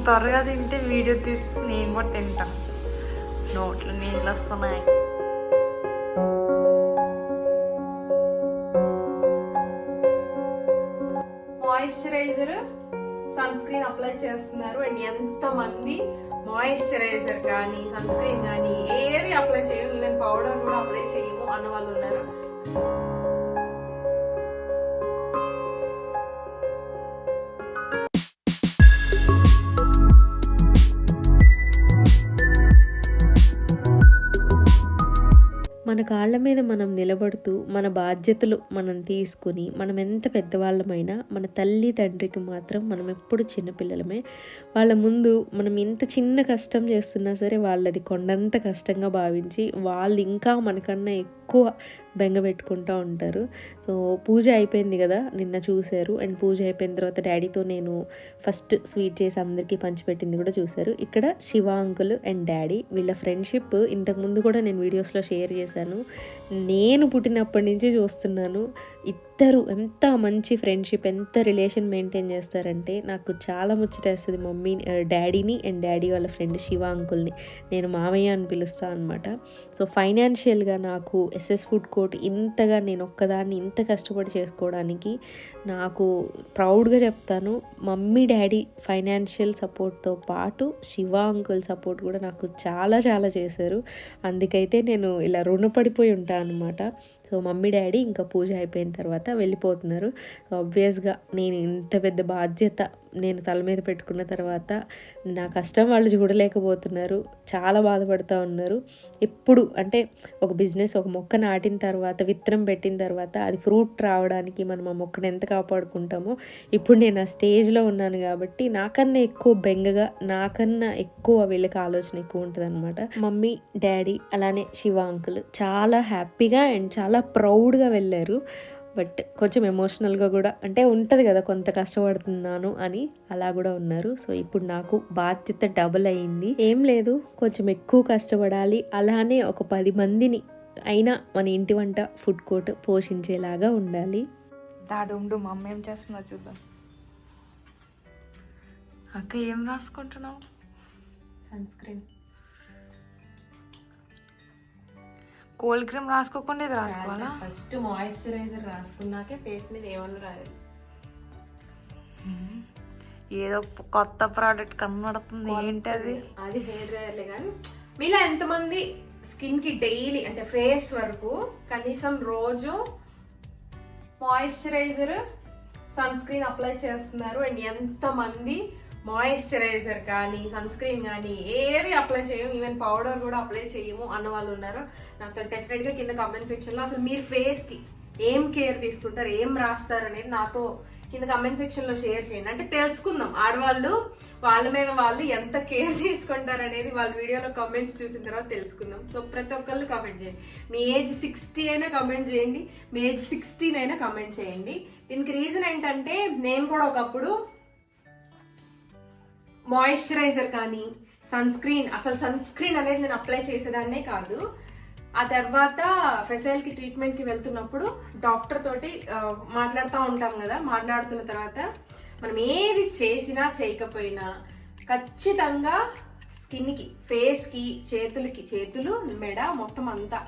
నువ్వు త్వరగా తింటే వీడియో తీసి నేను కూడా తింటాను నోట్లో నీళ్ళు వస్తున్నాయి. మాయిశ్చరైజర్ సన్ స్క్రీన్ అప్లై చేస్తున్నారు అండ్ ఎంతమంది మాయిశ్చరైజర్ కానీ సన్ స్క్రీన్ కానీ ఏది అప్లై చేయము ఈవెన్ పౌడర్ కూడా అప్లై చేయము అన్న వాళ్ళు ఉన్నారు. మన కాళ్ళ మీద మనం నిలబడుతూ మన బాధ్యతలు మనం తీసుకుని మనం ఎంత పెద్దవాళ్ళమైనా మన తల్లి తండ్రికి మాత్రం మనం ఎప్పుడు చిన్నపిల్లలమే. వాళ్ళ ముందు మనం ఎంత చిన్న కష్టం చేస్తున్నా సరే వాళ్ళది కొండంత కష్టంగా భావించి వాళ్ళు ఇంకా మనకన్నా ఎక్కువ బెంగ పెట్టుకుంటూ ఉంటారు. సో పూజ అయిపోయింది కదా నిన్న చూశారు. అండ్ పూజ అయిపోయిన తర్వాత డాడీతో నేను ఫస్ట్ స్వీట్ చేసి అందరికీ పంచిపెట్టింది కూడా చూశారు. ఇక్కడ శివ అంకుల్ అండ్ డాడీ వీళ్ళ ఫ్రెండ్షిప్ ఇంతకుముందు కూడా నేను వీడియోస్లో షేర్ చేశాను. నేను పుట్టినప్పటి నుంచి చూస్తున్నాను. ఇద్దరు ఎంత మంచి ఫ్రెండ్షిప్ ఎంత రిలేషన్ మెయింటైన్ చేస్తారంటే నాకు చాలా ముచ్చటేస్తుంది మమ్మీ డాడీని అండ్ డాడీ వాళ్ళ ఫ్రెండ్ శివ అంకుల్ని నేను మామయ్య అని పిలుస్తాను అనమాట సో ఫైనాన్షియల్గా నాకు ఎస్ఎస్ ఫుడ్ కోర్ట్ ఇంతగా నేను ఒక్కదాన్ని ఇంత కష్టపడి చేసుకోవడానికి నాకు ప్రౌడ్గా చెప్తాను. మమ్మీ డాడీ ఫైనాన్షియల్ సపోర్ట్తో పాటు శివ అంకుల్ సపోర్ట్ కూడా నాకు చాలా చాలా చేశారు. అందుకైతే నేను ఇలా రుణపడిపోయి ఉంటాను అనమాట సో మమ్మీ డాడీ ఇంకా పూజ అయిపోయిన తర్వాత వెళ్ళిపోతున్నారు. ఆబ్వియస్గా నేను ఇంత పెద్ద బాధ్యత నేను తల మీద పెట్టుకున్న తర్వాత నా కష్టం వాళ్ళు చూడలేకపోతున్నారు. చాలా బాధపడుతూ ఉన్నారు. ఎప్పుడు అంటే ఒక బిజినెస్ ఒక మొక్క నాటిన తర్వాత విత్తనం పెట్టిన తర్వాత అది ఫ్రూట్ రావడానికి మనం ఆ మొక్కను ఎంత కాపాడుకుంటామో ఇప్పుడు నేను ఆ స్టేజ్లో ఉన్నాను కాబట్టి నాకన్నా ఎక్కువ బెంగగా నాకన్నా ఎక్కువ వీళ్ళకి ఆలోచన ఎక్కువ ఉంటుంది అనమాట మమ్మీ డాడీ అలానే శివ అంకుల్ చాలా హ్యాపీగా అండ్ చాలా ప్రౌడ్గా వెళ్ళారు. బట్ కొంచెం ఎమోషనల్గా కూడా అంటే ఉంటుంది కదా కొంత కష్టపడుతున్నాను అని అలా కూడా ఉన్నారు. సో ఇప్పుడు నాకు బాధ్యత డబుల్ అయింది. ఏం లేదు కొంచెం ఎక్కువ కష్టపడాలి. అలానే ఒక పది మందిని అయినా మన ఇంటి వంట ఫుడ్ కోర్ట్ పోషించేలాగా ఉండాలి. దాడు ఉండు మా అమ్మ ఏం చేస్తుందో చూద్దాం. అక్క ఏం రాసుకుంటున్నావు? సన్ స్క్రీన్ కోల్డ్ క్రీమ్ రాసుకోకుండా ఇది రాసుకోవాలా? ఫస్ట్ మాయిశ్చరైజర్ రాసుకున్నాకే ఫేస్ మీద ఏమన్నా రాయాలి. ఏదో కొత్త ప్రోడక్ట్ కనబడుతుంది ఏంటది? అది హెయిర్ డ్రైయర్లే కానీ మీలో ఎంతమంది స్కిన్కి డైలీ అంటే ఫేస్ వరకు కనీసం రోజు మాయిశ్చరైజర్ సన్ స్క్రీన్ అప్లై చేస్తున్నారు అండ్ ఎంతమంది మాయిశ్చరైజర్ కానీ సన్ స్క్రీన్ కానీ ఏది అప్లై చేయము ఈవెన్ పౌడర్ కూడా అప్లై చేయము అన్న వాళ్ళు ఉన్నారు. నాతో డెఫినెట్గా కింద కమెంట్ సెక్షన్లో అసలు మీరు ఫేస్కి ఏం కేర్ తీసుకుంటారు ఏం రాస్తారు అనేది నాతో కింద కమెంట్ సెక్షన్లో షేర్ చేయండి. అంటే తెలుసుకుందాం ఆడవాళ్ళు వాళ్ళ మీద వాళ్ళు ఎంత కేర్ తీసుకుంటారు అనేది వాళ్ళ వీడియోలో కమెంట్స్ చూసిన తర్వాత తెలుసుకుందాం. సో ప్రతి ఒక్కళ్ళు కమెంట్ చేయండి. మీ ఏజ్ సిక్స్టీ అయినా కమెంట్ చేయండి మీ ఏజ్ సిక్స్టీన్ అయినా కమెంట్ చేయండి. దీనికి రీజన్ ఏంటంటే నేను కూడా ఒకప్పుడు మాయిశ్చరైజర్ కానీ సన్ స్క్రీన్ అసలు సన్ స్క్రీన్ అనేది నేను అప్లై చేసేదాన్నే కాదు. ఆ తర్వాత ఫెసైల్కి ట్రీట్మెంట్కి వెళ్తున్నప్పుడు డాక్టర్ తోటి మాట్లాడుతూ ఉంటాం కదా మాట్లాడుతున్న తర్వాత మనం ఏది చేసినా చేయకపోయినా ఖచ్చితంగా స్కిన్కి ఫేస్కి చేతులకి చేతులు మెడ మొత్తం అంతా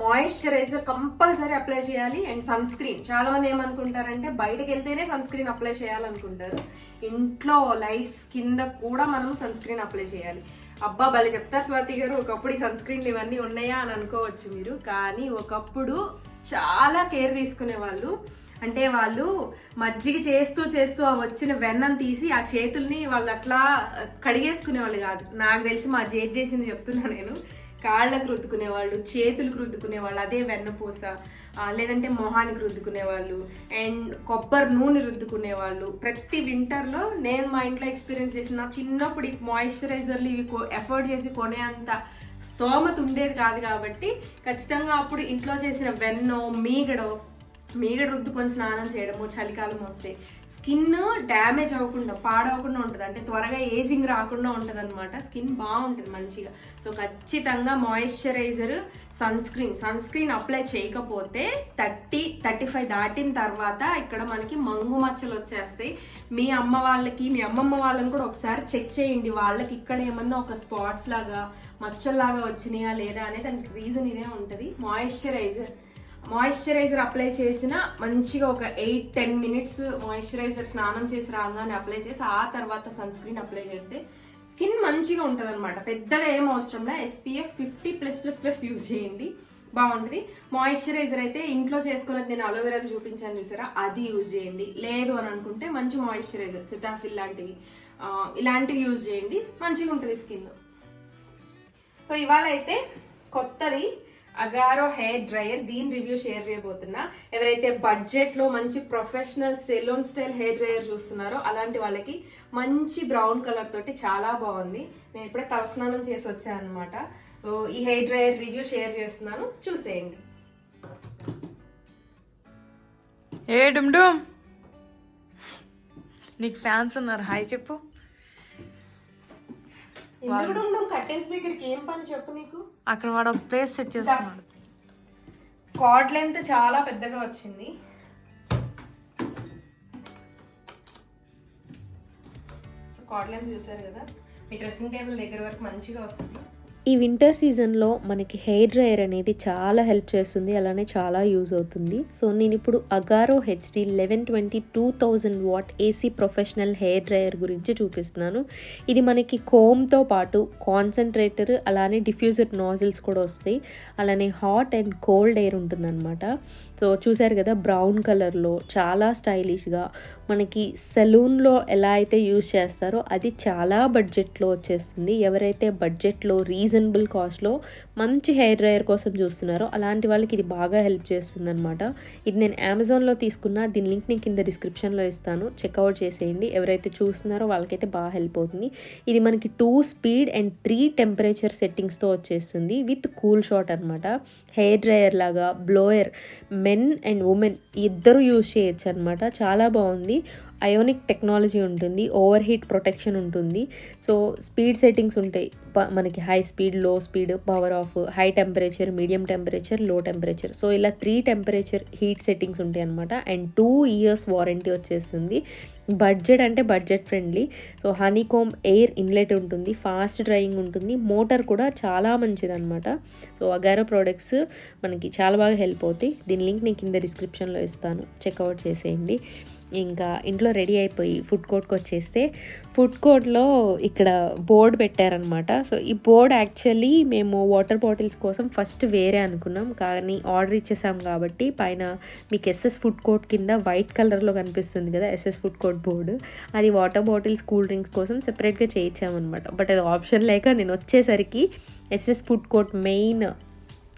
మాయిశ్చరైజర్ కంపల్సరీ అప్లై చేయాలి అండ్ సన్ స్క్రీన్. చాలా మంది ఏమనుకుంటారంటే బయటకు వెళ్తేనే సన్ స్క్రీన్ అప్లై చేయాలనుకుంటారు. ఇంట్లో లైట్స్ కింద కూడా మనం సన్ స్క్రీన్ అప్లై చేయాలి. అబ్బా భలే చెప్తారు స్వాతి గారు ఒకప్పుడు ఈ సన్ స్క్రీన్లు ఇవన్నీ ఉన్నాయా అని అనుకోవచ్చు మీరు. కానీ ఒకప్పుడు చాలా కేర్ తీసుకునే వాళ్ళు. అంటే వాళ్ళు మజ్జిగ చేస్తూ చేస్తూ ఆ వచ్చిన వెన్నం తీసి ఆ చేతుల్ని వాళ్ళు అట్లా కడిగేసుకునే వాళ్ళు కాదు. నాకు తెలిసి మా జేజ్ చేసింది చెప్తున్నా నేను. కాళ్ళకు రుద్దుకునే వాళ్ళు చేతులకు రుద్దుకునే వాళ్ళు అదే వెన్నపూస లేదంటే మొహానికి రుద్దుకునే వాళ్ళు అండ్ కొబ్బరి నూనె రుద్దుకునే వాళ్ళు. ప్రతి వింటర్లో నేను మా ఇంట్లో ఎక్స్పీరియన్స్ చేసిన చిన్నప్పుడు ఈ మాయిశ్చరైజర్లు ఇవి ఎఫర్ట్ చేసి కొనే అంత స్తోమత ఉండేది కాదు కాబట్టి ఖచ్చితంగా అప్పుడు ఇంట్లో చేసిన వెన్నో మీగడో మీగడ రుద్దుకొని స్నానం చేయడము చలికాలం వస్తే స్కిన్ డ్యామేజ్ అవ్వకుండా పాడవకుండా ఉంటుంది. అంటే త్వరగా ఏజింగ్ రాకుండా ఉంటుంది అనమాట స్కిన్ బాగుంటుంది మంచిగా. సో ఖచ్చితంగా moisturiser sunscreen. Sunscreen apply చేయకపోతే థర్టీ థర్టీ ఫైవ్ దాటిన తర్వాత ఇక్కడ మనకి మంగు మచ్చలు వచ్చేస్తాయి. మీ అమ్మ వాళ్ళకి మీ అమ్మమ్మ వాళ్ళని కూడా ఒకసారి చెక్ చేయండి. వాళ్ళకి ఇక్కడ ఏమన్నా ఒక స్పాట్స్ లాగా మచ్చల్లాగా వచ్చినాయా లేదా అనేది దానికి రీజన్ ఇదే ఉంటుంది. మాయిశ్చరైజర్. మాయిశ్చరైజర్ అప్లై చేసిన మంచిగా ఒక ఎయిట్ టెన్ మినిట్స్ మాయిశ్చరైజర్ స్నానం చేసి రాగానే అప్లై చేసి ఆ తర్వాత సన్ స్క్రీన్ అప్లై చేస్తే స్కిన్ మంచిగా ఉంటుంది అనమాట పెద్దగా ఏం అవసరం లేదు SPF fifty plus plus plus use చేయండి. బాగుంటుంది. మాయిశ్చరైజర్ అయితే ఇంట్లో చేసుకున్నది నేను అలోవెరా చూపించాను చూసారా? అది యూజ్ చేయండి. లేదు అని అనుకుంటే మంచి మాయిశ్చరైజర్ సిటాఫిల్ లాంటివి ఇలాంటివి యూజ్ చేయండి. మంచిగా ఉంటుంది స్కిన్. సో ఇవాళ అయితే కొత్తది అగారో హెయిర్ డ్రైయర్ దీని రివ్యూ షేర్ చేయబోతున్నా. ఎవరైతే బడ్జెట్లో మంచి professional salon style hair dryer చూస్తున్నారో అలాంటి వాళ్ళకి మంచి బ్రౌన్ కలర్ తోటి చాలా బాగుంది. నేను ఇప్పుడే తలస్నానం చేసి వచ్చాను అనమాట సో ఈ హెయిర్ డ్రైయర్ రివ్యూ షేర్ చేస్తున్నాను. చూసేయండి. ఏ డుమ్ డుమ్? నీకు ఫ్యాన్స్ ఉన్నారు. హాయ్ చెప్పు. ఎందుకు కట్టెన్స్ దగ్గరికి ఏం పని చెప్పు నీకు? అక్కడ వాడు ఒక ప్లేస్ సెట్ చేసుకున్నాడు. కార్డ్ లెంత్ చాలా పెద్దగా వచ్చింది. సో కార్డ్ లెంత్ చూసారు కదా? మీ డ్రెస్సింగ్ టేబుల్ దగ్గర వరకు మంచిగా వస్తుంది. ఈ వింటర్ సీజన్లో మనకి హెయిర్ డ్రైయర్ అనేది చాలా హెల్ప్ చేస్తుంది. అలానే చాలా యూజ్ అవుతుంది. సో నేను ఇప్పుడు Agaro HD eleven twenty two thousand watt AC professional hair dryer గురించి చూపిస్తున్నాను. ఇది మనకి కోమ్తో పాటు కాన్సన్ట్రేటర్ అలానే డిఫ్యూజర్ నాజిల్స్ కూడా వస్తాయి. అలానే హాట్ అండ్ కోల్డ్ ఎయిర్ ఉంటుందన్నమాట. సో చూసారు కదా బ్రౌన్ కలర్లో చాలా స్టైలిష్గా మనకి సెలూన్లో ఎలా అయితే యూజ్ చేస్తారో అది చాలా బడ్జెట్లో వచ్చేస్తుంది. ఎవరైతే బడ్జెట్లో రీజన్ రీజనబుల్ కాస్ట్లో మంచి హెయిర్ డ్రయర్ కోసం చూస్తున్నారో అలాంటి వాళ్ళకి ఇది బాగా హెల్ప్ చేస్తుంది అనమాట ఇది నేను అమెజాన్లో తీసుకున్న దీని లింక్ నేను కింద డిస్క్రిప్షన్లో ఇస్తాను. చెక్అవుట్ చేసేయండి. ఎవరైతే చూస్తున్నారో వాళ్ళకైతే బాగా హెల్ప్ అవుతుంది. ఇది మనకి two speed and three temperature సెట్టింగ్స్తో వచ్చేస్తుంది విత్ కూల్ షాట్ అనమాట హెయిర్ డ్రయర్ లాగా బ్లోయర్ మెన్ అండ్ ఉమెన్ ఇద్దరు యూజ్ చేయొచ్చు అనమాట చాలా బాగుంది. అయోనిక్ టెక్నాలజీ ఉంటుంది ఓవర్ హీట్ ప్రొటెక్షన్ ఉంటుంది. సో స్పీడ్ సెట్టింగ్స్ ఉంటాయి. ప- మనకి హై స్పీడ్లో speed power of high temperature medium టెంపరేచర్లో temperature so ఇలా త్రీ టెంపరేచర్ హీట్ సెట్టింగ్స్ ఉంటాయి అనమాట అండ్ టూ ఇయర్స్ వారంటీ వచ్చేస్తుంది. బడ్జెట్ అంటే budget friendly. So honeycomb air inlet ఉంటుంది ఫాస్ట్ డ్రైయింగ్ ఉంటుంది మోటార్ కూడా చాలా మంచిదన్నమాట. సో అగారో ప్రోడక్ట్స్ మనకి చాలా బాగా హెల్ప్ అవుతాయి. దీని లింక్ నేను కింద డిస్క్రిప్షన్లో ఇస్తాను చెక్అవుట్ చేసేయండి. ఇంకా ఇంట్లో రెడీ అయిపోయి ఫుడ్ కోర్ట్కి వచ్చేస్తే ఫుడ్ కోర్ట్లో ఇక్కడ బోర్డు పెట్టారనమాట సో ఈ బోర్డ్ యాక్చువల్లీ మేము వాటర్ బాటిల్స్ కోసం ఫస్ట్ వేరే అనుకున్నాం. కానీ ఆర్డర్ ఇచ్చేసాం కాబట్టి పైన మీకు ఎస్ఎస్ ఫుడ్ కోర్ట్ కింద వైట్ కలర్లో కనిపిస్తుంది కదా ఎస్ఎస్ ఫుడ్ కోర్ట్ బోర్డు అది వాటర్ బాటిల్స్ కూల్ డ్రింక్స్ కోసం సెపరేట్గా చేయించామన్నమాట. బట్ అది ఆప్షన్ లేక నేను వచ్చేసరికి SS food court main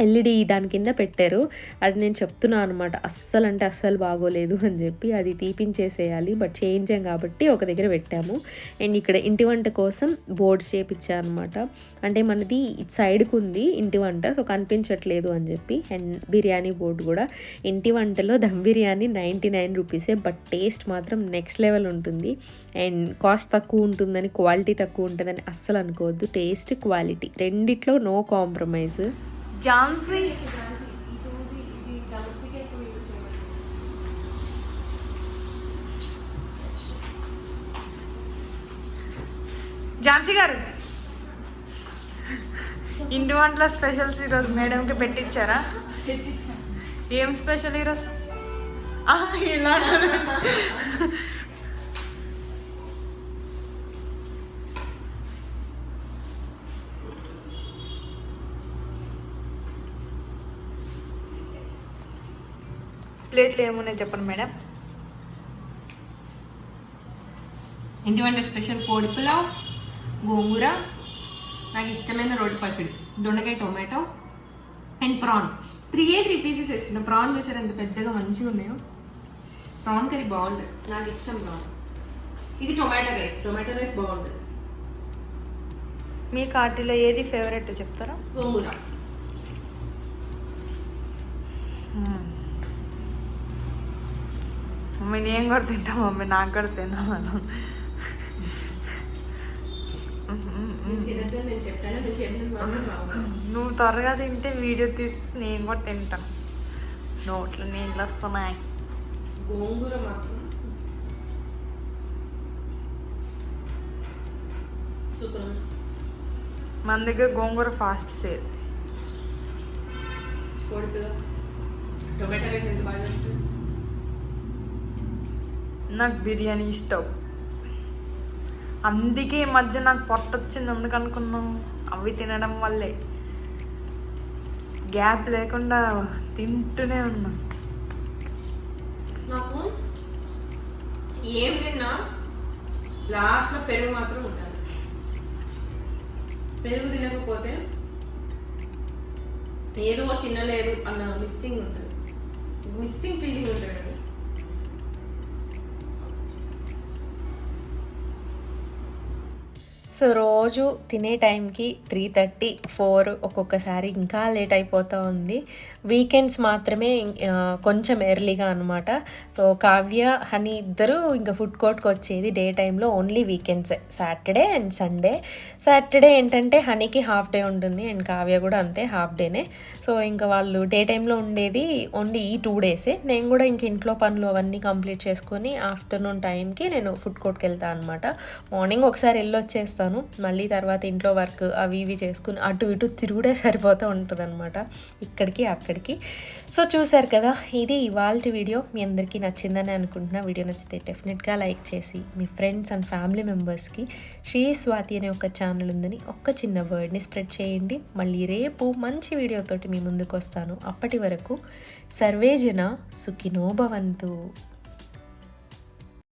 LED దాని కింద పెట్టారు. అది నేను చెప్తున్నాను అనమాట అస్సలు అంటే అస్సలు బాగోలేదు అని చెప్పి అది తీపించేసేయాలి. బట్ చేయించాం కాబట్టి ఒక దగ్గర పెట్టాము. అండ్ ఇక్కడ ఇంటి వంట కోసం బోర్డ్స్ చేపించాను అనమాట అంటే మనది ఇటు సైడ్కి ఉంది ఇంటి వంట సో కనిపించట్లేదు అని చెప్పి. అండ్ బిర్యానీ బోర్డు కూడా. ఇంటి వంటలో దమ్ బిర్యానీ నైంటీ నైన్ రూపీసే బట్ టేస్ట్ మాత్రం నెక్స్ట్ లెవెల్ ఉంటుంది. అండ్ కాస్ట్ తక్కువ ఉంటుందని క్వాలిటీ తక్కువ ఉంటుందని అస్సలు అనుకోవద్దు. టేస్ట్ క్వాలిటీ రెండిట్లో నో కాంప్రమైజ్. ఝాన్సీ. ఝాన్సీ గారు. ఇంటి వంటల స్పెషల్స్ ఈరోజు మేడంకి పెట్టించారా? ఏం స్పెషల్ ఈరోజు? ఇలా ప్లేట్లు ఏమున్నాయి చెప్పండి మేడం? ఇంటి వంట స్పెషల్ కోడి పులావ్ గోంగూర నాకు ఇష్టమైన రోటి పచ్చడి దొండకాయ tomato and prawn. Three a three pieces వేసుకున్నా ప్రాన్ చేసారు ఎంత పెద్దగా మంచిగా ఉన్నాయో. ప్రాన్ కర్రీ బాగుంటుంది. నాకు ఇష్టం ప్రాన్. ఇది టొమాటో రైస్. టొమాటో రైస్ బాగుంటుంది. మీ కార్టీలో ఏది ఫేవరెట్ చెప్తారా? గోంగూర. మమ్మీ నేను కూడా తింటా మమ్మీ నాకు కూడా తినాలను నేను తినద్దు నేను చెప్పాను నేను చెప్పినది మాత్రం రావాలి. నువ్వు త్వరగా తింటే వీడియో తీసి నేను కూడా తింటాను నోట్లో నీళ్ళు వస్తున్నాయి. గోంగూర మాత్రం. మన దగ్గర గోంగూర ఫాస్ట్ సేల్. కోడికూర టొమాటో రైస్ ఎంత బాగా చేస్తుంది? నాకు బిర్యానీ ఇష్టం. అందుకే ఈ మధ్య నాకు పొట్ట వచ్చింది. ఎందుకు అనుకున్నావు? అవి తినడం వల్లే. గ్యాప్ లేకుండా తింటూనే ఉన్నా. నాకు ఏం తిన్నా? లాస్ట్లో పెరుగు మాత్రం ఉండాలి. పెరుగు తినకపోతే ఏదో తినలేరు అన్న మిస్సింగ్ ఉంటుంది. మిస్సింగ్ ఫీలింగ్ ఉంటుంది సో రోజు తినే టైంకి త్రీ థర్టీ ఫోర్ ఒక్కొక్కసారి ఇంకా లేట్ అయిపోతూ ఉంది. వీకెండ్స్ మాత్రమే కొంచెం ఎర్లీగా అనమాట సో కావ్య హనీ ఇద్దరు ఇంకా ఫుడ్ కోర్ట్కి వచ్చేది డే టైంలో only weekends Saturday and Sunday Saturday ఏంటంటే హనీకి హాఫ్ డే ఉంటుంది అండ్ కావ్య కూడా అంతే హాఫ్ డేనే సో ఇంకా వాళ్ళు డే టైంలో ఉండేది ఓన్లీ ఈ టూ డేసే నేను కూడా ఇంక ఇంట్లో పనులు అవన్నీ కంప్లీట్ చేసుకొని ఆఫ్టర్నూన్ టైంకి నేను ఫుడ్ కోర్ట్కి వెళ్తాను అనమాట మార్నింగ్ ఒకసారి వెళ్ళొచ్చేస్తాను మళ్ళీ తర్వాత ఇంట్లో వర్క్ అవి ఇవి చేసుకుని అటు ఇటు తిరుగుడే సరిపోతూ ఉంటుంది అనమాట ఇక్కడికి అక్కడికి సో చూసారు కదా ఇది ఇవాళ వీడియో. మీ అందరికీ నచ్చిందని అనుకుంటున్నా. వీడియో నచ్చితే డెఫినెట్గా లైక్ చేసి మీ ఫ్రెండ్స్ అండ్ ఫ్యామిలీ మెంబర్స్కి శ్రీ స్వాతి అనే ఒక ఛానల్ ఉందని ఒక్క చిన్న వర్డ్ని స్ప్రెడ్ చేయండి. మళ్ళీ రేపు మంచి వీడియోతోటి మీ ముందుకు వస్తాను. అప్పటి వరకు సర్వేజన సుఖినోభవంతు